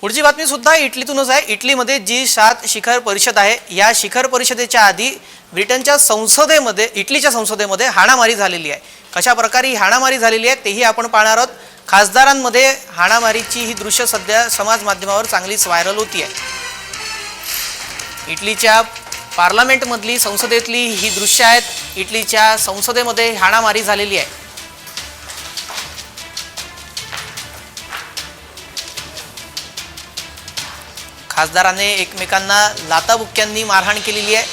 पुढची बातमी सुद्धा इटलीतूनच आहे. इटलीमध्ये जी सात शिखर परिषद आहे या शिखर परिषदेच्या आधी ब्रिटनच्या संसदेमध्ये इटलीच्या संसदेमध्ये हाणामारी झालेली आहे. कशा प्रकारे ही हाणामारी झालेली आहे तेही आपण पाहणार आहोत. खासदारांमध्ये हाणामारीची ही दृश्य सध्या समाज माध्यमावर चांगलीच व्हायरल होती आहे. इटलीच्या पार्लमेंटमधली संसदेतली ही दृश्य आहेत. इटलीच्या संसदेमध्ये हाणामारी झालेली आहे. खासदाराने एकमेकांना लाताबुक्क्यांनी मारहाण केलेली आहे.